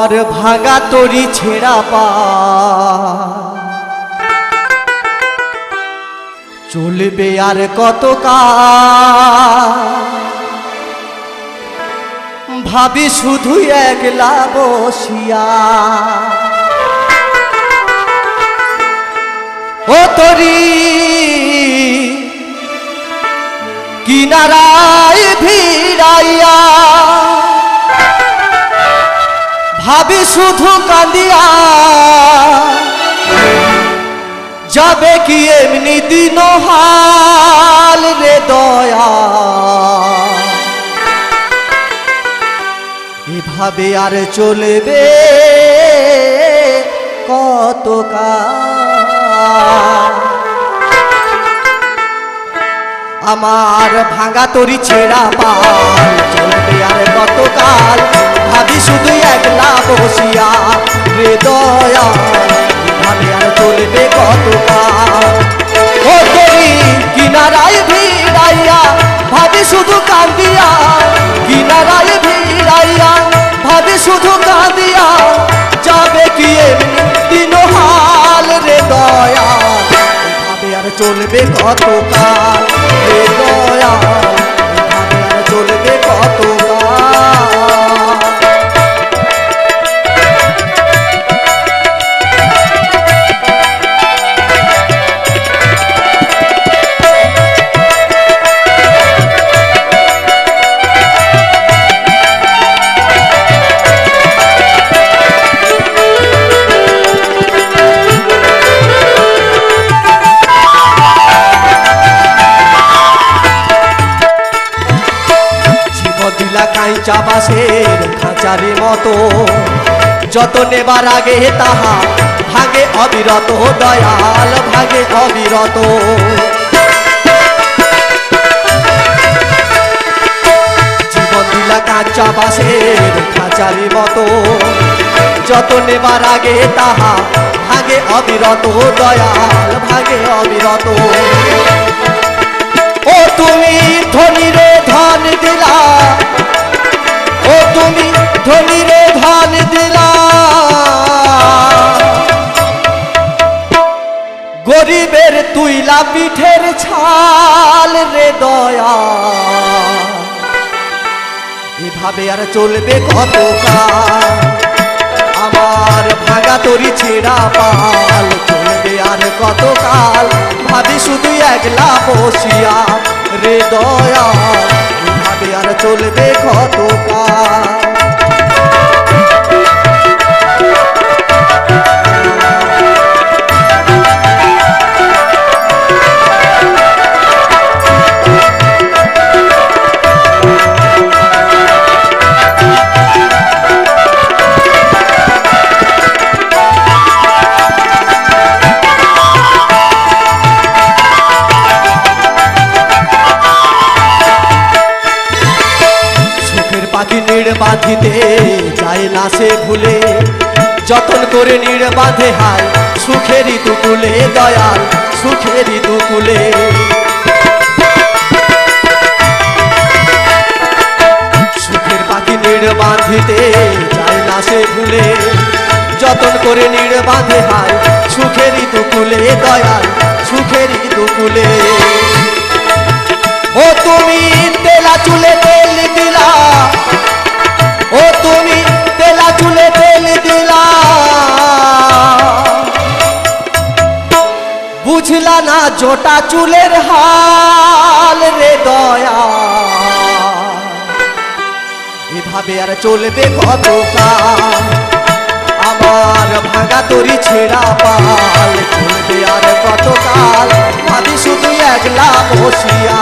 আমার ভাঙা তরি ছেঁড়া পা। চলবে আর কত কা ভাবি শুধু একলা বসিয়া। ও তরি, কিনারায় ভিড়াইয়া ভাবি শুধু কান্দিয়া যাবে কি এমনি দিন হাল রে দয়া। এভাবে আর চলবে কত আমার ভাঙা তরি ছেঁড়া পাল, চলবে আর কতকাল ভাবি শুধু একলা বসিয়া রে দয়া ভাবে আর চলবে কতকাল ও তরি কিনারায় ভিড়াইয়া, ভাবি শুধু কান্দিয়া, কিনারায় ভিড়াইয়া, ভাবি শুধু কান্দিয়া, যাবে কি এমনি দিন হাল রে দয়া? এভাবে আর চলবে কতকাল? রে দয়া এভাবে আর চলবে কতকাল? কাঁচা খাঁচারি মতো। যত নেবার আগে তাহা ভাগে অবিরত, দয়াল ভাগে অবিরত। জীবন দিলা কাঁচা বাসের খাঁচারি মতো। যত নেবার আগে তাহা ভাগে অবিরত, দয়াল ভাগে অবিরত। ও তুমি ধনী রে ধন দিলা তুমি ধনী রে ধন দিলা। গরিবের তুইলা পিঠের ছাল রে দয়া। এভাবে আর চলবে কত আমার ভাঙা তরি ছেঁড়া পাল চলবে আর কতকাল? ভাবি শুধু একলা বসিয়া রে দয়া। চলবে কতকাল? সুখের বাঁধিতে যায় না সে ভুলে। যতন করে নিড় বাঁধে হায়, সুখেরই দুকুলে দয়াল, সুখেরই দুকুলে। সুখের পাখি নিড় বাঁধিতে যায় না সে ভুলে। যতন করে নিড় বাঁধে হায়, সুখেরই দুকুলে দয়াল, সুখেরই দুকুলে। বুঝলা না জোটা চুলের হাল রে দয়া। এভাবে আর চলবে কত আমার ভাঙা তরি ছেঁড়া পাল, চলবে আর কতকাল? আমি শুধু একলা বসিয়া